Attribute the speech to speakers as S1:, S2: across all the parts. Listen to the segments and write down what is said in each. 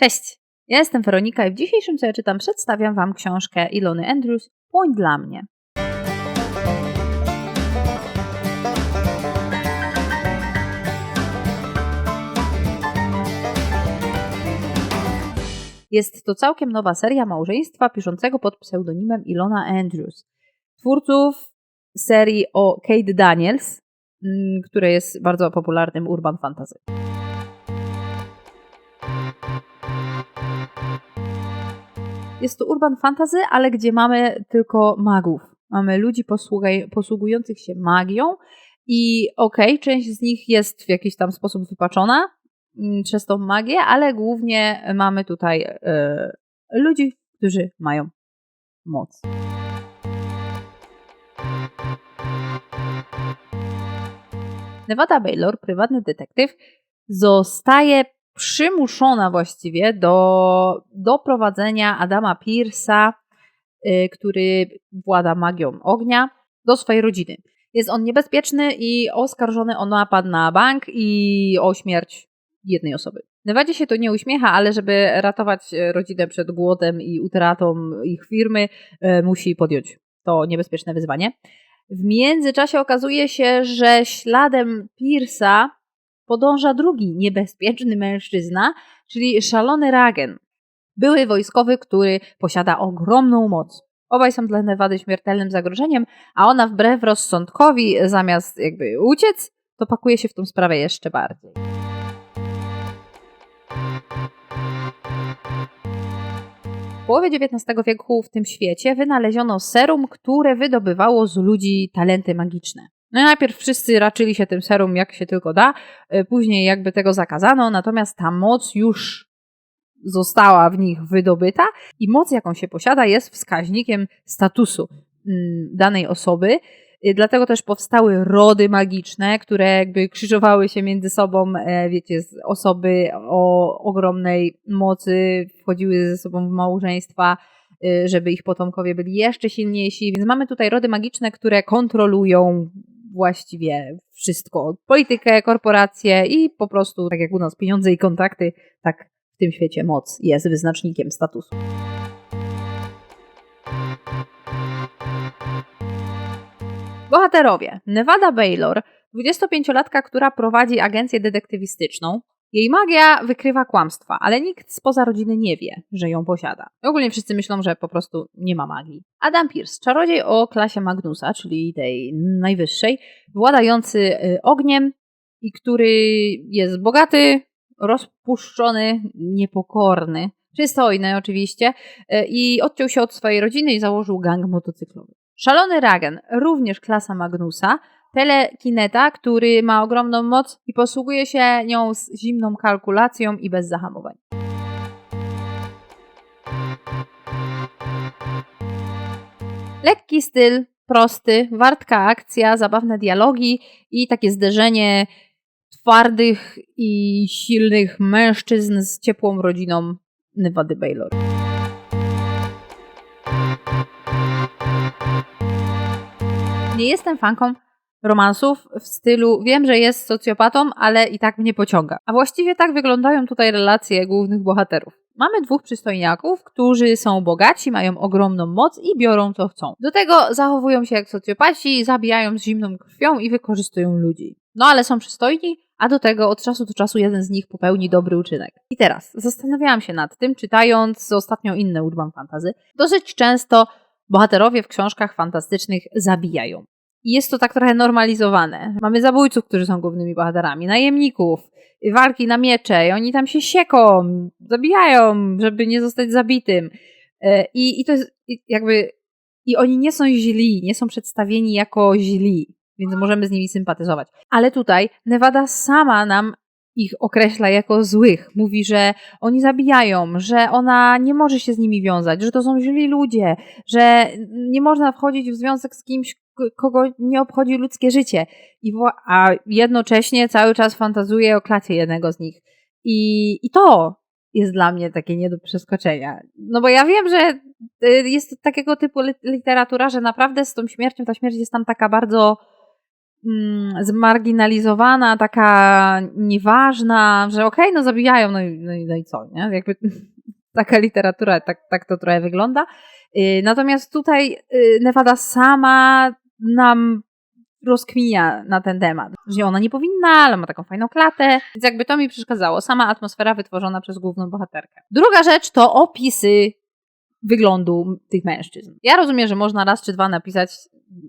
S1: Cześć, ja jestem Weronika i w dzisiejszym co ja czytam przedstawiam Wam książkę Ilony Andrews Płoń dla mnie. Jest to całkiem nowa seria małżeństwa piszącego pod pseudonimem Ilona Andrews. Twórców serii o Kate Daniels, mm, które jest bardzo popularnym urban fantasy. Jest to urban fantasy, ale gdzie mamy tylko magów. Mamy ludzi posługujących się magią i okej, okay, część z nich jest w jakiś tam sposób wypaczona mm, przez tą magię, ale głównie mamy tutaj e, ludzi, którzy mają moc. Nevada Baylor, prywatny detektyw, zostaje przymuszona właściwie do, do prowadzenia Adama Pierce'a, y, który włada magią ognia, do swojej rodziny. Jest on niebezpieczny i oskarżony o napad na bank i o śmierć jednej osoby. Nevadzie się to nie uśmiecha, ale żeby ratować rodzinę przed głodem i utratą ich firmy, y, musi podjąć to niebezpieczne wyzwanie. W międzyczasie okazuje się, że śladem Pierce'a podąża drugi niebezpieczny mężczyzna, czyli szalony Ragen. Były wojskowy, który posiada ogromną moc. Obaj są dla Nevady śmiertelnym zagrożeniem, a ona wbrew rozsądkowi, zamiast jakby uciec, to pakuje się w tą sprawę jeszcze bardziej. W połowie XIX wieku w tym świecie wynaleziono serum, które wydobywało z ludzi talenty magiczne. No najpierw wszyscy raczyli się tym serum jak się tylko da, e, później jakby tego zakazano, natomiast ta moc już została w nich wydobyta i moc, jaką się posiada, jest wskaźnikiem statusu mm, danej osoby. E, dlatego też powstały rody magiczne, które jakby krzyżowały się między sobą, e, wiecie, osoby o ogromnej mocy wchodziły ze sobą w małżeństwa, żeby ich potomkowie byli jeszcze silniejsi. Więc mamy tutaj rody magiczne, które kontrolują właściwie wszystko. Politykę, korporacje i po prostu, tak jak u nas pieniądze i kontakty, tak w tym świecie moc jest wyznacznikiem statusu. Bohaterowie. Nevada Baylor, 25-latka, która prowadzi agencję detektywistyczną, jej magia wykrywa kłamstwa, ale nikt spoza rodziny nie wie, że ją posiada. Ogólnie wszyscy myślą, że po prostu nie ma magii. Adam Pierce, czarodziej o klasie Magnusa, czyli tej najwyższej, władający y, ogniem i który jest bogaty, rozpuszczony, niepokorny, przystojny oczywiście y, i odciął się od swojej rodziny i założył gang motocyklowy. Szalony Ragen, również klasa Magnusa, telekineta, który ma ogromną moc i posługuje się nią z zimną kalkulacją i bez zahamowań. Lekki styl, prosty, wartka akcja, zabawne dialogi i takie zderzenie twardych i silnych mężczyzn z ciepłą rodziną Nevady Baylor. Nie jestem fanką romansów w stylu wiem, że jest socjopatą, ale i tak mnie pociąga. A właściwie tak wyglądają tutaj relacje głównych bohaterów. Mamy dwóch przystojniaków, którzy są bogaci, mają ogromną moc i biorą co chcą. Do tego zachowują się jak socjopaci, zabijają z zimną krwią i wykorzystują ludzi. No ale są przystojni, a do tego od czasu do czasu jeden z nich popełni dobry uczynek. I teraz zastanawiałam się nad tym, czytając ostatnio inne urban fantazy. Dosyć często bohaterowie w książkach fantastycznych zabijają. Jest to tak trochę normalizowane. Mamy zabójców, którzy są głównymi bohaterami, najemników, walki na miecze i oni tam się sieką, zabijają, żeby nie zostać zabitym. E, I, i to jest jakby. I oni nie są źli, nie są przedstawieni jako źli, więc możemy z nimi sympatyzować. Ale tutaj Nevada sama nam ich określa jako złych. Mówi, że oni zabijają, że ona nie może się z nimi wiązać, że to są źli ludzie, że nie można wchodzić w związek z kimś, kogo nie obchodzi ludzkie życie. I, a jednocześnie cały czas fantazuje o klacie jednego z nich. I, I to jest dla mnie takie nie do przeskoczenia. No bo ja wiem, że y, jest takiego typu literatura, że naprawdę z tą śmiercią, ta śmierć jest tam taka bardzo mm, zmarginalizowana, taka nieważna, że okej, okay, no zabijają, no i, no, i, no i co, nie? Jakby taka literatura, tak, tak to trochę wygląda. Y, natomiast tutaj y, Nevada sama nam rozkminia na ten temat, że ona nie powinna, ale ma taką fajną klatę, więc jakby to mi przeszkadzało. Sama atmosfera wytworzona przez główną bohaterkę. Druga rzecz to opisy wyglądu tych mężczyzn. Ja rozumiem, że można raz czy dwa napisać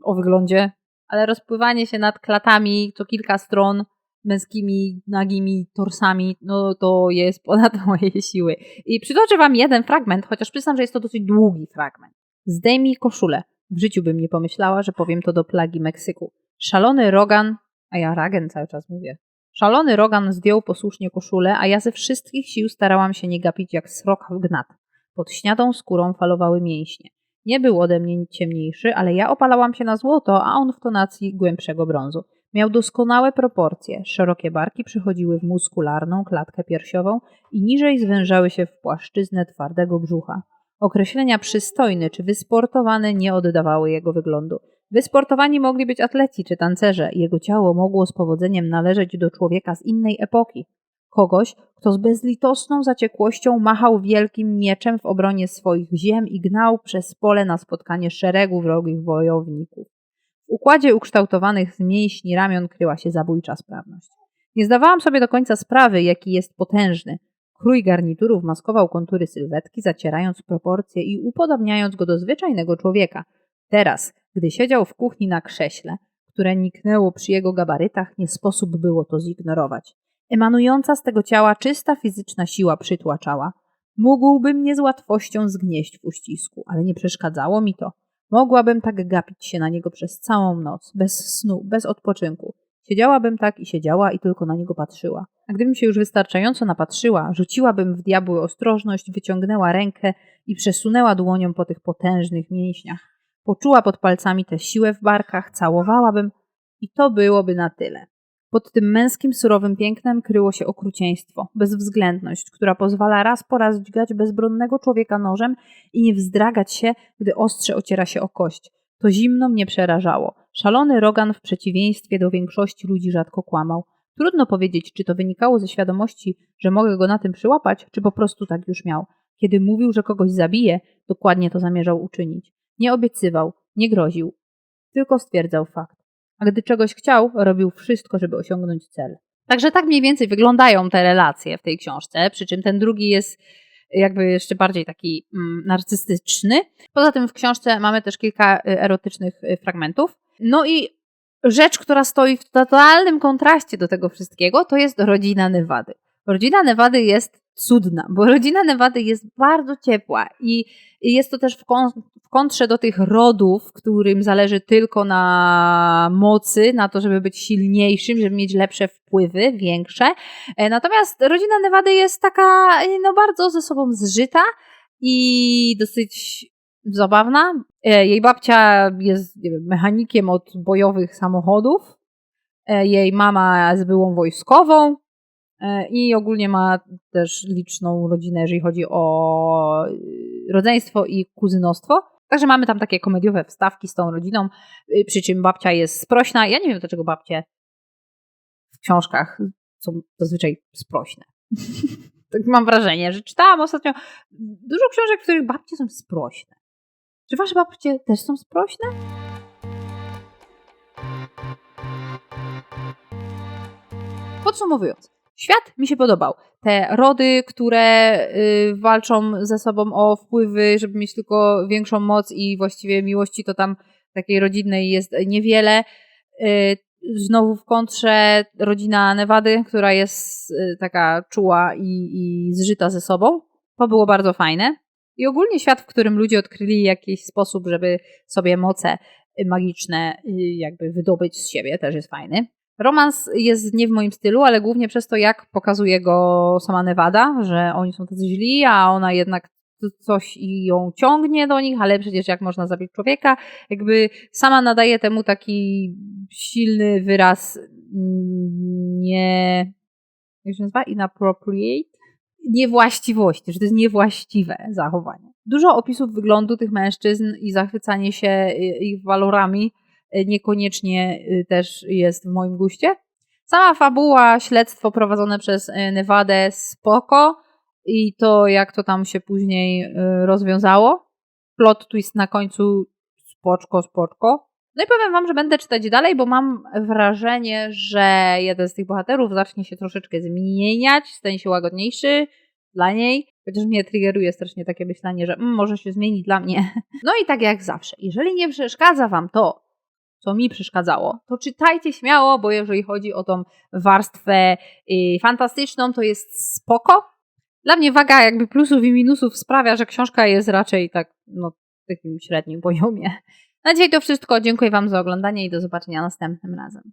S1: o wyglądzie, ale rozpływanie się nad klatami co kilka stron męskimi, nagimi torsami, no to jest ponad moje siły. I przytoczę wam jeden fragment, chociaż przyznam, że jest to dosyć długi fragment. Zdejmij koszulę. W życiu bym nie pomyślała, że powiem to do plagi Meksyku. Szalony Rogan, a ja Ragen cały czas mówię. Szalony Rogan zdjął posłusznie koszulę, a ja ze wszystkich sił starałam się nie gapić jak srok w gnat. Pod śniadą skórą falowały mięśnie. Nie był ode mnie ciemniejszy, ale ja opalałam się na złoto, a on w tonacji głębszego brązu. Miał doskonałe proporcje. Szerokie barki przychodziły w muskularną klatkę piersiową i niżej zwężały się w płaszczyznę twardego brzucha. Określenia przystojny czy wysportowany nie oddawały jego wyglądu. Wysportowani mogli być atleci czy tancerze. Jego ciało mogło z powodzeniem należeć do człowieka z innej epoki. Kogoś, kto z bezlitosną zaciekłością machał wielkim mieczem w obronie swoich ziem i gnał przez pole na spotkanie szeregu wrogich wojowników. W układzie ukształtowanych z mięśni ramion kryła się zabójcza sprawność. Nie zdawałam sobie do końca sprawy, jaki jest potężny. Krój garniturów maskował kontury sylwetki, zacierając proporcje i upodobniając go do zwyczajnego człowieka. Teraz, gdy siedział w kuchni na krześle, które niknęło przy jego gabarytach, nie sposób było to zignorować. Emanująca z tego ciała czysta fizyczna siła przytłaczała. Mógłbym mnie z łatwością zgnieść w uścisku, ale nie przeszkadzało mi to. Mogłabym tak gapić się na niego przez całą noc, bez snu, bez odpoczynku. Siedziałabym tak i siedziała i tylko na niego patrzyła. A gdybym się już wystarczająco napatrzyła, rzuciłabym w diabły ostrożność, wyciągnęła rękę i przesunęła dłonią po tych potężnych mięśniach. Poczuła pod palcami tę siłę w barkach, całowałabym i to byłoby na tyle. Pod tym męskim, surowym pięknem kryło się okrucieństwo, bezwzględność, która pozwala raz po raz dźgać bezbronnego człowieka nożem i nie wzdragać się, gdy ostrze ociera się o kość. To zimno mnie przerażało. Szalony Rogan w przeciwieństwie do większości ludzi rzadko kłamał. Trudno powiedzieć, czy to wynikało ze świadomości, że mogę go na tym przyłapać, czy po prostu tak już miał. Kiedy mówił, że kogoś zabije, dokładnie to zamierzał uczynić. Nie obiecywał, nie groził, tylko stwierdzał fakt a gdy czegoś chciał, robił wszystko, żeby osiągnąć cel. Także tak mniej więcej wyglądają te relacje w tej książce, przy czym ten drugi jest jakby jeszcze bardziej taki mm, narcystyczny. Poza tym w książce mamy też kilka y, erotycznych y, fragmentów. No i rzecz, która stoi w totalnym kontraście do tego wszystkiego, to jest rodzina Nevady. Rodzina Nevady jest cudna, bo rodzina Nevady jest bardzo ciepła i jest to też w, kon w kontrze do tych rodów, którym zależy tylko na mocy, na to, żeby być silniejszym, żeby mieć lepsze wpływy, większe. E, natomiast rodzina Nevady jest taka no, bardzo ze sobą zżyta i dosyć zabawna. E, jej babcia jest wiem, mechanikiem od bojowych samochodów. E, jej mama jest byłą wojskową, E, i ogólnie ma też liczną rodzinę, jeżeli chodzi o rodzeństwo i kuzynostwo. Także mamy tam takie komediowe wstawki z tą rodziną, przy czym babcia jest sprośna. Ja nie wiem, dlaczego babcie w książkach są zazwyczaj sprośne. tak mam wrażenie, że czytałam ostatnio dużo książek, w których babcie są sprośne. Czy wasze babcie też są sprośne? Podsumowując, Świat mi się podobał. Te rody, które y, walczą ze sobą o wpływy, żeby mieć tylko większą moc i właściwie miłości to tam takiej rodzinnej jest niewiele. Y, znowu w kontrze rodzina Nevady, która jest y, taka czuła i, i zżyta ze sobą. To było bardzo fajne. I ogólnie świat, w którym ludzie odkryli jakiś sposób, żeby sobie moce magiczne jakby wydobyć z siebie, też jest fajny. Romans jest nie w moim stylu, ale głównie przez to, jak pokazuje go sama Nevada, że oni są tacy źli, a ona jednak coś ją ciągnie do nich, ale przecież jak można zabić człowieka? Jakby sama nadaje temu taki silny wyraz mm, nie... jak się nazywa? Inappropriate? Niewłaściwości, że to jest niewłaściwe zachowanie. Dużo opisów wyglądu tych mężczyzn i zachwycanie się ich walorami y, niekoniecznie y, też jest w moim guście. Sama fabuła, śledztwo prowadzone przez y, Nevadę spoko i to jak to tam się później y, rozwiązało. Plot twist na końcu spoczko, spoczko. No i powiem wam, że będę czytać dalej, bo mam wrażenie, że jeden z tych bohaterów zacznie się troszeczkę zmieniać, stanie się łagodniejszy dla niej. Chociaż mnie triggeruje strasznie takie myślenie, że mm, może się zmieni dla mnie. No i tak jak zawsze, jeżeli nie przeszkadza wam to, co mi przeszkadzało, to czytajcie śmiało, bo jeżeli chodzi o tą warstwę y, fantastyczną, to jest spoko. Dla mnie waga jakby plusów i minusów sprawia, że książka jest raczej tak, no, w takim średnim poziomie. Na dzisiaj to wszystko. Dziękuję Wam za oglądanie i do zobaczenia następnym razem.